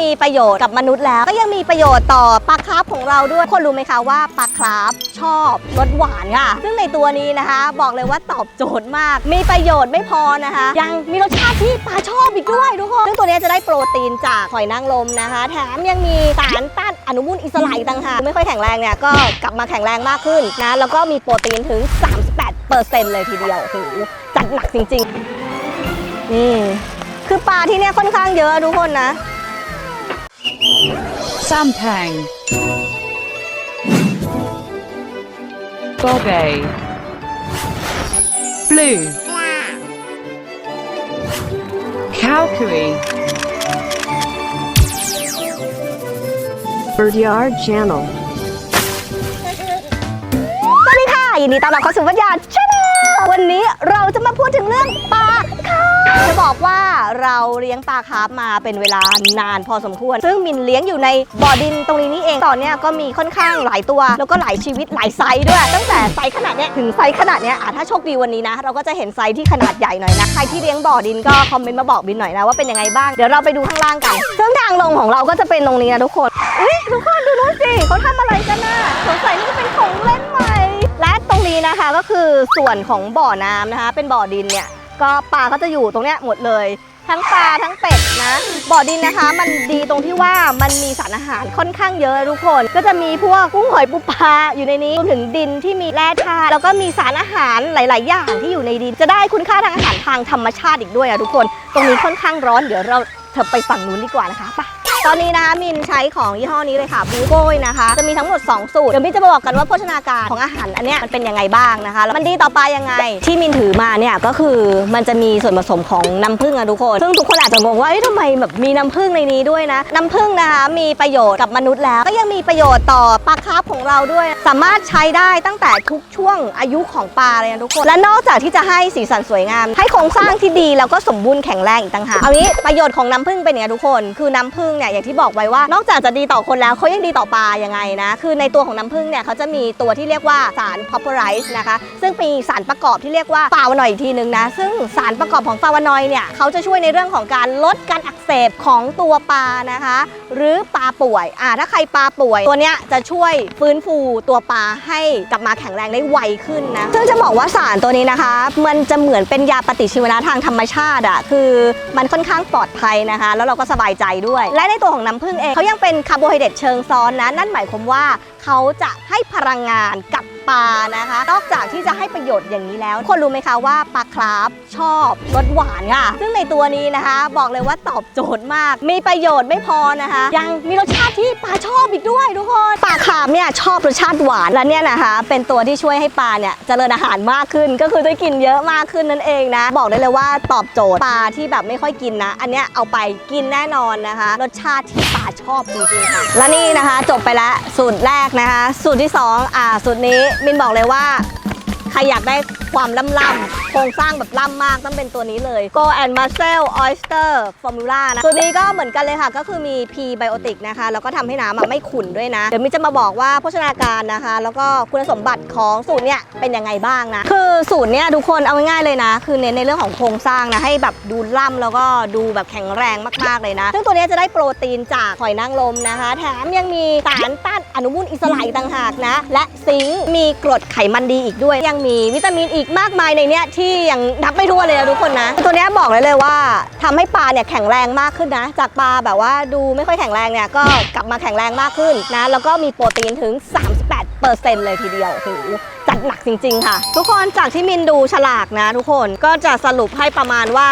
มีประโยชน์กับมนุษย์แล้ว ก็ยังมีประโยชน์ต่อปลาคร์ฟของเราด้วยคนรู้ไหมคะว่าปลาคร์ฟชอบรสหวานค่ะ ซึ่งในตัวนี้นะคะ บอกเลยว่าตอบโจทย์มาก มีประโยชน์ไม่พอนะคะ ยังมีรสชาติที่ปลาชอบอีกด้วยทุกคนซึ่งตัวนี้จะได้โปรตีนจากหอยนางรมนะคะ แถมยังมีสารต้านอนุมูลอิสระอีกต่างหากไม่ค่อยแข็งแรงเนี่ยก็กลับมาแข็งแรงมากขึ้นนะแล้วก็มีโปรตีนถึง 38เปอร์เซ็นต์เลยทีเดียวโอ้โหจัดหนักจริงๆนี่คือปลาที่เนี่ยค่อนข้างเยอะทุกคนนะ Sampang. Bobe. Blue. Calcary. Birdyard Channel. สวัสดีค่ะ ยินดีต้อนรับเข้าสู่วัญญาชาแนลวันนี้เราจะมาพูดถึงเรื่องปลาคาร์ฟจะ บอกว่าเราเลี้ยงปลาคาร์ฟมาเป็นเวลานานพอสมควร ซึ่งมินเลี้ยงอยู่ในบ่อดินตรงนี้นี่เองตอนเนี้ยก็มีค่อนข้างหลายตัว แล้วก็หลายชีวิตหลายไซส์ด้วย ตั้งแต่ไซส์ขนาดเนี้ยถึงไซส์ขนาดเนี้ยอะถ้าโชคดีวันนี้นะ เราก็จะเห็นไซส์ที่ขนาดใหญ่หน่อยนะ ใครที่เลี้ยงบ่อดินก็คอมเมนต์มาบอกบินหน่อยนะว่าเป็นยังไงบ้างเดี๋ยวเราไปดูข้างล่างกันซึ่งทางลงของเราก็จะเป็นตรงนี้นะทุกคนเอ้ยทุกคนดูนู้นสิเขาทำอะไรกันน่ะสงสัยนี่เป็นของเล่นใหม่และตรงนี้นะคะก็คือส่วนของบ่อน้ำนะคะ เป็นบ่อดินเนี่ย ก็ปลาก็จะอยู่ตรงเนี้ยหมดเลย ทั้งปลาทั้งเป็ดนะบ่อดินนะคะ มันดีตรงที่ว่ามันมีสารอาหารค่อนข้างเยอะทุกคน ก็จะมีพวกกุ้งหอยปูปลาอยู่ในนี้รวมถึงดินที่มีแร่ธาตุแล้วก็มีสารอาหารหลาย ๆ อย่างที่อยู่ในดิน จะได้คุณค่าทางอาหารทางธรรมชาติอีกด้วยอะทุกคน ตรงนี้ค่อนข้างร้อนเดี๋ยวเราเธอไปฝั่งนู้นดีกว่านะคะไป ตอนนี้นะคะมินใช้ของยี่ห้อนี้เลยค่ะบูโกยนะคะ จะมีทั้งหมด 2 สูตร เดี๋ยวมินจะมาบอกกันว่าโภชนาการของอาหารอันเนี้ยมันเป็นยังไงบ้างนะคะ แล้วมันดีต่อปลายังไง ที่มินถือมาเนี่ยก็คือมันจะมีส่วนผสมของน้ำผึ้งอะทุกคน ซึ่งทุกคนอาจจะงงว่าเอ๊ะทำไมแบบมีน้ำผึ้งในนี้ด้วยนะ น้ำผึ้งนะคะมีประโยชน์กับมนุษย์แล้ว ก็ยังมีประโยชน์ต่อปลาคาร์ฟของเราด้วย สามารถใช้ได้ตั้งแต่ทุกช่วงอายุของปลาเลยนะทุกคน และนอกจากที่จะให้สีสันสวยงาม ให้โครงสร้างที่ดีแล้วก็สมบูรณ์แข็งแรงอีกต่างหากเอางี้ประโยชน์ของน้ำผึ้งเป็นย่างไรทุกคน คือน้ำผึ้งเนี่ยอย่างที่บอกไว้ว่านอกจากจะดีต่อคนแล้วเขายังดีต่อปลายังไงนะคือในตัวของน้ำผึ้งเนี่ยเขาจะมีตัวที่เรียกว่าสาร p o p p e r i z e นะคะซึ่งเป็นสารประกอบที่เรียกว่าฟาวานอยด์อีกทีนึงนะซึ่งสารประกอบของฟาวานอยด์เนี่ยเขาจะช่วยในเรื่องของการลดการอักเสบของตัวปลานะคะ หรือปลาป่วยอ่าถ้าใครปลาป่วยตัวเนี้ยจะช่วยฟื้นฟูตัวปลาให้กลับมาแข็งแรงได้ไวขึ้นนะซึ่งจะบอกว่าสารตัวนี้นะคะ มันจะเหมือนเป็นยาปฏิชีวนะทางธรรมชาติอะคือมันค่อนข้างปลอดภัยนะคะ แล้วเราก็สบายใจด้วย และในตัวของน้ำผึ้งเองเขายังเป็นคาร์โบไฮเดรตเชิงซ้อนนะ นั่นหมายความว่าเขาจะให้พลังงานกับปลานะคะ นอกจากที่จะให้ประโยชน์อย่างนี้แล้ว คนรู้ไหมคะว่าปลาคราฟชอบรสหวานค่ะ ซึ่งในตัวนี้นะคะ บอกเลยว่าตอบโจทย์มาก มีประโยชน์ไม่พอนะคะ ยังมีรสชาติที่ปลา อีกด้วยทุกคนปลาคราฟเนี่ยชอบรสชาติหวานและเนี่ยนะคะ เป็นตัวที่ช่วยให้ปลาเนี่ยเจริญอาหารมากขึ้น ก็คือได้กินเยอะมากขึ้นนั่นเองนะ บอกได้เลยว่าตอบโจทย์ปลาที่แบบไม่ค่อยกินนะ อันเนี้ยเอาไปกินแน่นอนนะคะ รสชาติที่ปลาชอบจริงๆค่ะและนี่นะคะจบไปแล้วสูตรแรกนะคะ สูตรที่สองอ่าสูตรนี้มินบอกเลยว่าใครอยากได้ความล่ำๆโครงสร้างแบบล่ำมากต้องเป็นตัวนี้เลย Go and Muscle Oyster Formula นะ ตัวนี้ก็เหมือนกันเลยค่ะ ก็คือมี P Biotic นะคะ แล้วก็ทำให้น้ำไม่ขุ่นด้วยนะ เดี๋ยวมิจะมาบอกว่าโภชนาการนะคะ แล้วก็คุณสมบัติของสูตรเนี่ยเป็นยังไงบ้างนะ คือสูตรเนี่ยทุกคนเอาง่ายๆเลยนะ คือเน้นในเรื่องของโครงสร้างนะ ให้แบบดูล่ำแล้วก็ดูแบบแข็งแรงมากๆเลยนะ ซึ่งตัวนี้จะได้โปรตีนจากหอยนางรมนะคะ แถมยังมีสารต้านอนุมูลอิสระอีกต่างหากนะ และซิงค์มีกรดไขมันดีอีกด้วย ยังมีวิตามินอีกมากมายในเนี้ยที่ยังนับไม่ทั่วเลยนะทุกคนนะ ตัวนี้บอกเลยเลยว่าทำให้ปลาเนี่ยแข็งแรงมากขึ้นนะ จากปลาแบบว่าดูไม่ค่อยแข็งแรงเนี่ยก็กลับมาแข็งแรงมากขึ้นนะ แล้วก็มีโปรตีนถึง 38เปอร์เซ็นต์เลยทีเดียวโอ้โหจัดหนักจริง ๆ ค่ะ ทุกคนจากที่มินดูฉลากนะ ทุกคนก็จะสรุปให้ประมาณว่า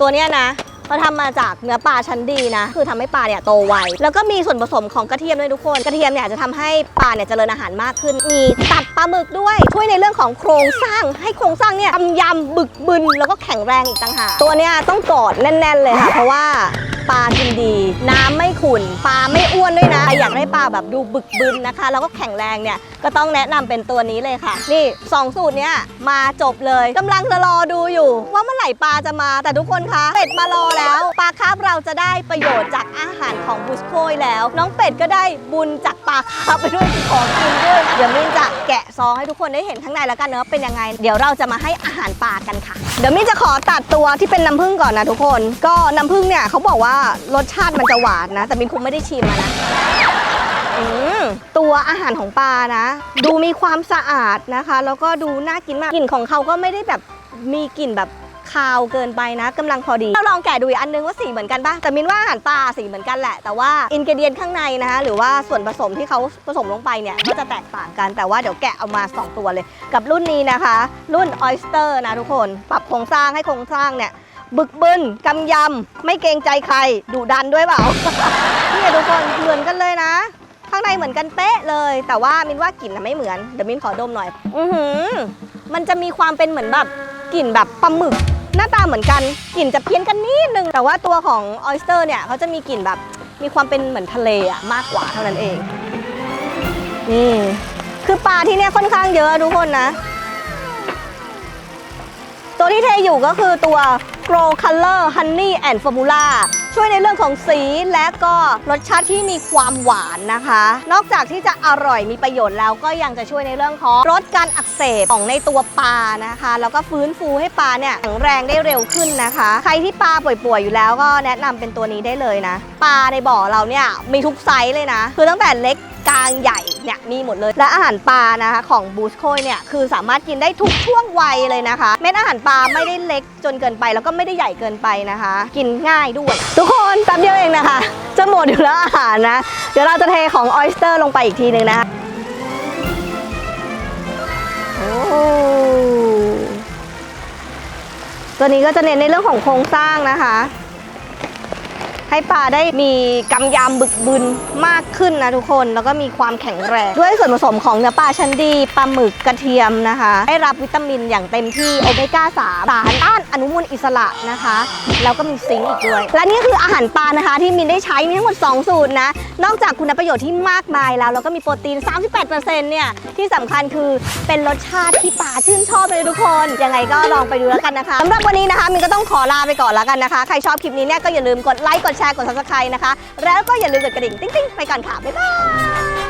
ตัวเนี้ยนะ เขาทำมาจากเนื้อปลาชั้นดีนะ คือทำให้ปลาเนี่ยโตไว แล้วก็มีส่วนผสมของกระเทียมด้วยทุกคน กระเทียมเนี่ยจะทำให้ปลาเนี่ยเจริญอาหารมากขึ้น มีตัดปลาหมึกด้วย ช่วยในเรื่องของโครงสร้าง ให้โครงสร้างเนี่ยกำยำบึกบึน แล้วก็แข็งแรงอีกต่างหาก ตัวเนี่ยต้องกอดแน่น ๆ เลยค่ะ เพราะว่า ปลากินดี น้ำไม่ขุ่นปลาไม่อ้วนด้วยนะใครอยากให้ปลาแบบดูบึกบึนนะคะ แล้วก็แข็งแรงเนี่ยก็ต้องแนะนำเป็นตัวนี้เลยค่ะ นี่สองสูตรเนี้ยมาจบเลยกำลังจะรอดูอยู่ ว่าเมื่อไหร่ปลาจะมาแต่ทุกคนคะเป็ดมารอแล้วปลาคาร์ฟเราจะได้ประโยชน์จากอาหารของบุสโคยแล้ว น้องเป็ดก็ได้บุญจากปลาคาร์ฟไปด้วยของกินด้วยเดี๋ยวมินจะแกะซองให้ทุกคนได้เห็นข้างในแล้วกันเนอะเป็นยังไง เดี๋ยวเราจะมาให้อาหารปลากันค่ะ เดี๋ยวมินจะขอตัดตัวที่เป็นน้ำผึ้งก่อนนะทุกคน ก็น้ำผึ้งเนี่ยเขาบอกว่ารสชาติมันจะหวานนะ แต่มินคงไม่ได้ชิมอะนะอืมตัวอาหารของปลานะ ดูมีความสะอาดนะคะ แล้วก็ดูน่ากินมากกลิ่นของเขาก็ไม่ได้แบบมีกลิ่นแบบคาวเกินไปนะกำลังพอดีเราลองแกะดูอีกอันนึงว่าสีเหมือนกันปะแต่มินว่าอาหารปลาสีเหมือนกันแหละ แต่ว่าอินกิเดียนข้างในนะคะหรือว่าส่วนผสมที่เขาผสมลงไปเนี่ยก็จะแตกต่างกันแต่ว่าเดี๋ยวแกะเอามา 2 ตัวเลย กับรุ่นนี้นะคะ รุ่นออยสเตอร์นะทุกคน ปรับโครงสร้างให้โครงสร้างเนี่ย บึกบึนกำยำ ไม่เกรงใจใครดุดันด้วยเปล่า เนี่ยทุกคนเหมือนกันเลยนะ ข้างในเหมือนกันเป๊ะเลย แต่ว่ามินว่ากลิ่นนะไม่เหมือน เดี๋ยวมินขอดมหน่อย อือหือ มันจะมีความเป็นเหมือนแบบกลิ่นแบบปลาหมึก หน้าตาเหมือนกันกลิ่นจะเพี้ยนกันนิดนึง แต่ว่าตัวของออยสเตอร์เนี่ยเขาจะมีกลิ่นแบบมีความเป็นเหมือนทะเลอะมากกว่าเท่านั้นเอง นี่ คือปลาที่เนี่ยค่อนข้างเยอะทุกคนนะ ตัวที่เทอยู่ก็คือตัว Grow Color Honey and Formula ช่วยในเรื่องของสีและก็รสชาติที่มีความหวานนะคะ นอกจากที่จะอร่อยมีประโยชน์แล้วก็ยังจะช่วยในเรื่องของลดการอักเสบของในตัวปลานะคะ แล้วก็ฟื้นฟูให้ปลาเนี่ยแข็งแรงได้เร็วขึ้นนะคะ ใครที่ปลาป่วยๆอยู่แล้วก็แนะนำเป็นตัวนี้ได้เลยนะ ปลาในบ่อเราเนี่ยมีทุกไซส์เลยนะ คือตั้งแต่เล็กกลางใหญ่ เนี่ยมีหมดเลย และอาหารปลานะคะของบูสโคยเนี่ยคือสามารถกินได้ทุกช่วงวัยเลยนะคะ เม็ดอาหารปลาไม่ได้เล็กจนเกินไป แล้วก็ไม่ได้ใหญ่เกินไปนะคะ กินง่ายด้วย ทุกคนแป๊บเดียวเองนะคะ จะหมดอยู่แล้วอาหารนะ เดี๋ยวเราจะเทของออยสเตอร์ลงไปอีกทีนึงนะคะโอ้ตัวนี้ก็จะเน้นในเรื่องของโครงสร้างนะคะ ให้ปลาได้มีกำยำบึกบึนมากขึ้นนะทุกคน แล้วก็มีความแข็งแรง ด้วยส่วนผสมของเนื้อปลาชั้นดีปลาหมึกกระเทียมนะคะได้รับวิตามินอย่างเต็มที่โอเมก้า3สารต้านอนุมูลอิสระนะคะ แล้วก็มีซิงค์อีกด้วย และนี่คืออาหารปลานะคะ ที่มินได้ใช้มีทั้งหมด 2 สูตรนะ นอกจากคุณประโยชน์ที่มากมายแล้ว แล้วก็มีโปรตีน 38%เนี่ย ที่สำคัญคือเป็นรสชาติที่ปลาชื่นชอบเลยทุกคน ยังไงก็ลองไปดูแล้วกันนะคะสำหรับวันนี้นะคะมินก็ต้องขอลาไปก่อนแล้วกันนะคะ ใครชอบคลิปนี้เนี่ยก็อย่าลืมกดไลค์กดแชแชร์ กด subscribe นะคะ แล้วก็อย่าลืมกดกระดิ่ง ติ๊งๆ ไปก่อนค่ะ บ๊ายบาย